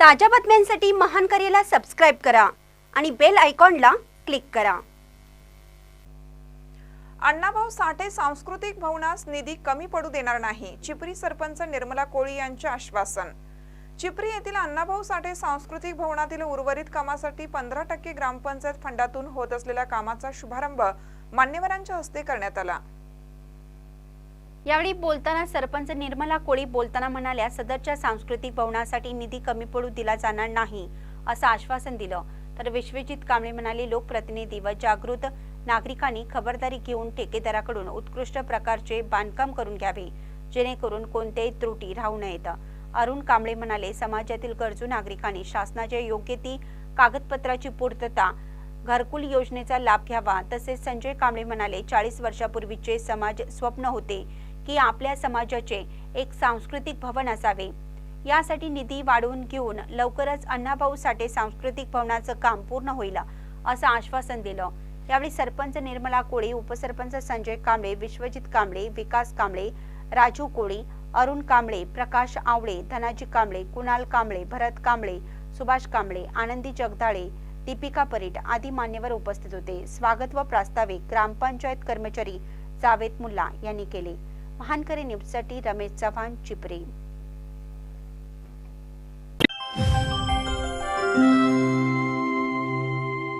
ताज्या बातम्यांसाठी महान करेला सबस्क्राईब करा आणि बेल आयकॉनला क्लिक करा. अण्णाभाऊ साठे सांस्कृतिक भवनास निधी कमी पडू देणार नाही चिपरी सरपंच निर्मला कोळी यांचे आश्वासन. चिपरी येथील अण्णाभाऊ साठे सांस्कृतिक भवनातील उर्वरित कामासाठी पंधरा टक्के ग्रामपंचायत फंडातून होत असलेल्या कामाचा शुभारंभ मान्यवरांच्या हस्ते करण्यात आला. यावेळी बोलताना सरपंच निर्मला कोळी बोलताना म्हणाल्या सदरच्या सांस्कृतिक भवनासाठी निधी कमी पडू दिला जाणार नाही असं आश्वासन दिलं. तर विश्वजित कांबळे म्हणाले लोकप्रतिनिधी व जागृत नागरिकांनी खबरदारी घेऊन ठेकेदाराकडून उत्कृष्ट प्रकारचे बांधकाम करून घ्यावे जेणेकरून कोणत्याही त्रुटी राहू नयेत. अरुण कांबळे म्हणाले समाजातील गरजू नागरिकांनी शासनाच्या योग्य ती कागदपत्राची पूर्तता घरकुल योजनेचा लाभ घ्यावा तसेच संजय कांबळे म्हणाले चाळीस वर्षापूर्वीचे समाज स्वप्न होते की आपल्या समाजाचे एक सांस्कृतिक भवन असावे. यासाठी निधी वाढवून घेऊन लवकरच अण्णाभाऊ साठे सांस्कृतिक भवनाचं काम पूर्ण होईल असं आश्वासन दिलं. यावेळी सरपंच निर्मला कोळी उपसरपंच संजय कांबळे विश्वजित कांबळे विकास कांबळे राजू कोळी अरुण कांबळे प्रकाश आवळे धनाजी कांबळे कुणाल कांबळे भरत कांबळे सुभाष कांबळे आनंदी जगदाळे दीपिका परीट आदी मान्यवर उपस्थित होते. स्वागत व प्रास्ताविक ग्रामपंचायत कर्मचारी जावेद मुल्ला यांनी केले. महानकरी न्यूजसाठी रमेश चव्हाण चिपरी